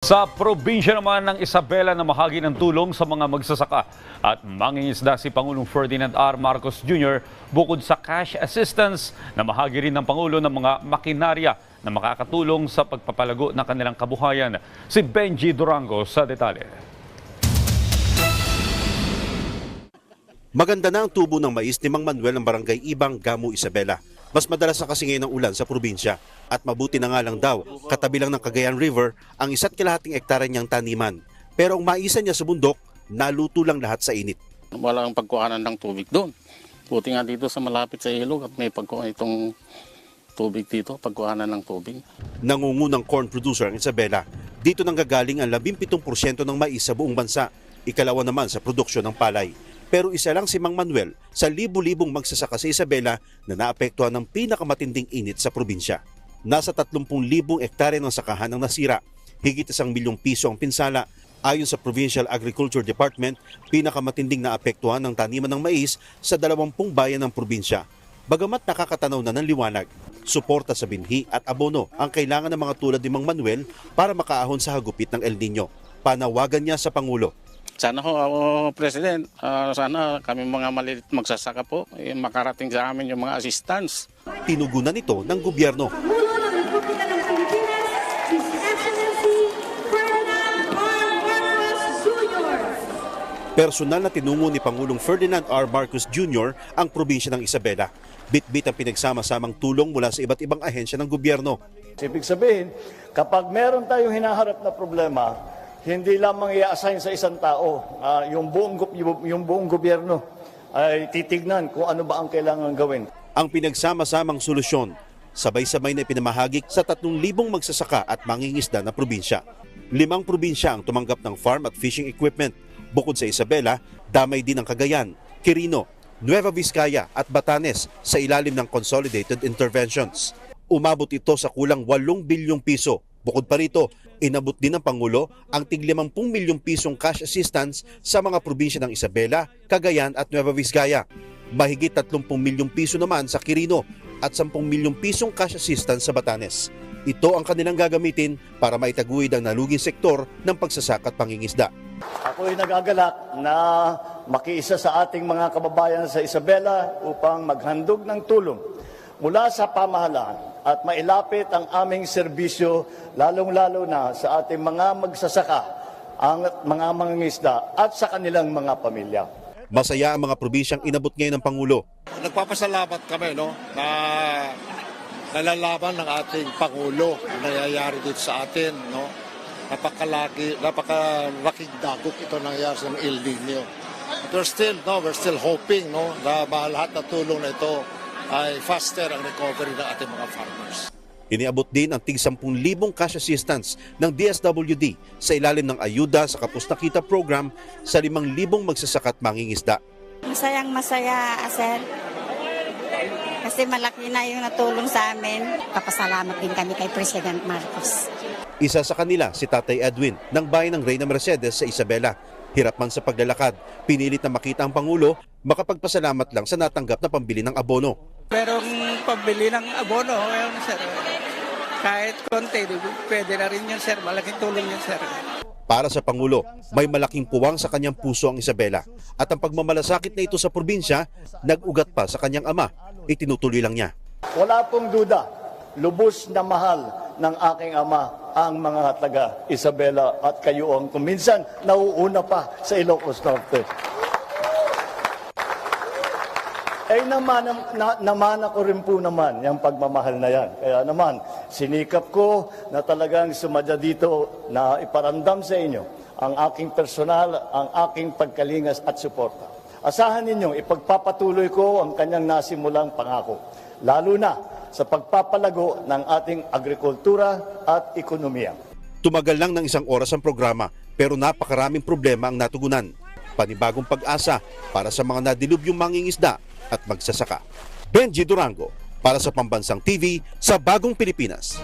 Sa probinsya naman ng Isabela na mahagi ng tulong sa mga magsasaka at mangingisda si Pangulong Ferdinand R. Marcos Jr. bukod sa cash assistance na mahagi rin ng Pangulo ng mga makinarya na makakatulong sa pagpapalago ng kanilang kabuhayan. Si Benji Durango sa detalye. Maganda na ang tubo ng mais ni Mang Manuel ng barangay Ibang, Gamu, Isabela. Mas madalas na kasi ngayon ang ulan sa probinsya at mabuti na nga lang daw, katabi lang ng Cagayan River ang isa't kalahating hektare niyang taniman. Pero ang maisan niya sa bundok, naluto lang lahat sa init. Walang pagkuhanan ng tubig doon. Buti nga dito sa malapit sa ilog at may pagkuha itong tubig dito, pagkuhanan ng tubig. Nangungunang corn producer ang Isabela. Dito nang gagaling ang 17% ng mais sa buong bansa. Ikalawa naman sa produksyon ng palay. Pero isa lang si Mang Manuel sa libu-libong magsasaka sa Isabela na naapektuhan ng pinakamatinding init sa probinsya. Nasa 30,000 hektare ng sakahan ang nasira. Higit isang milyong piso ang pinsala. Ayon sa Provincial Agriculture Department, pinakamatinding naapektuhan ng taniman ng mais sa 20 bayan ng probinsya. Bagamat nakakatanaw na ng liwanag, suporta sa binhi at abono ang kailangan ng mga tulad ni Mang Manuel para makaahon sa hagupit ng El Nino. Panawagan niya sa Pangulo. Sana ho, uh, President, ah, sana kami mga maliit magsasaka po, eh, makarating sa amin yung mga assistance. Tinugunan ito ng gobyerno. Personal na tinungo ni Pangulong Ferdinand R. Marcos Jr. ang probinsya ng Isabela. Bit-bit ang pinagsama-samang tulong mula sa iba't ibang ahensya ng gobyerno. Ibig sabihin, kapag meron tayong hinaharap na problema, hindi lamang i-assign sa isang tao, ah, yung, buong, yung, buong gobyerno ay titignan kung ano ba ang kailangan gawin. Ang pinagsama-samang solusyon, sabay-sabay na ipinamahagi sa 3,000 magsasaka at mangingisda na probinsya. Limang probinsya ang tumanggap ng farm at fishing equipment. Bukod sa Isabela, damay din ang Cagayan, Quirino, Nueva Vizcaya at Batanes sa ilalim ng Consolidated Interventions. Umabot ito sa kulang 8 bilyong piso. Bukod pa rito, inabot din ng Pangulo ang tig 50 milyong pisong cash assistance sa mga probinsya ng Isabela, Cagayan at Nueva Vizcaya. Mahigit 30 milyong piso naman sa Quirino at 10 milyong pisong cash assistance sa Batanes. Ito ang kanilang gagamitin para maitaguyod ang naluging sektor ng pagsasaka at pangingisda. Ako ay nagagalak na makiisa sa ating mga kababayan sa Isabela upang maghandog ng tulong mula sa pamahalaan at mailapit ang aming serbisyo lalong-lalo na sa ating mga magsasaka, ang mga mangingisda at sa kanilang mga pamilya. Masaya ang mga probinsyang inabot ngayon ng Pangulo. Nagpapasalamat kami no na nalalaman ng ating pangulo ang nangyayari dito sa atin no. Napakalaki, napakalaking dagok ito nangyayari sa El Nino. But we're still no, we're still hoping no na lahat na tulong na ito ay faster ang recovery ng ating mga farmers. Iniabot din ang tig 10,000 cash assistance ng DSWD sa ilalim ng ayuda sa Kapus na Kita program sa 5,000 magsasaka at mangingisda. Masayang masaya, sir. Kasi malaki na yung natulong sa amin. Papasalamat din kami kay President Marcos. Isa sa kanila si Tatay Edwin ng bayan ng Reyna Mercedes sa Isabela. Hirap man sa paglalakad, pinilit na makita ang Pangulo, makapagpasalamat lang sa natanggap na pambili ng abono. Merong pambili ng abono, ngayon, sir. Kahit konti, pwede na rin yun, sir. Malaking tulong yun, sir. Para sa Pangulo, may malaking puwang sa kanyang puso ang Isabela at ang pagmamalasakit na ito sa probinsya, nag-ugat pa sa kanyang ama, itinutuloy lang niya. Wala pong duda, lubos na mahal ng aking ama ang mga taga Isabela at kayo ang kuminsan nauuna pa sa Ilocos Norte. Eh naman, na, naman ako rin po naman yung pagmamahal na yan. Kaya naman, sinikap ko na talagang sumadya dito na iparamdam sa inyo ang aking personal, ang aking pagkalingas at suporta. Asahan ninyo, ipagpapatuloy ko ang kanyang nasimulang pangako. Lalo na sa pagpapalago ng ating agrikultura at ekonomiya. Tumagal lang ng isang oras ang programa pero napakaraming problema ang natugunan. Panibagong pag-asa para sa mga nadilubyong mangingisda at magsasaka. Benji Durango para sa Pambansang TV sa Bagong Pilipinas.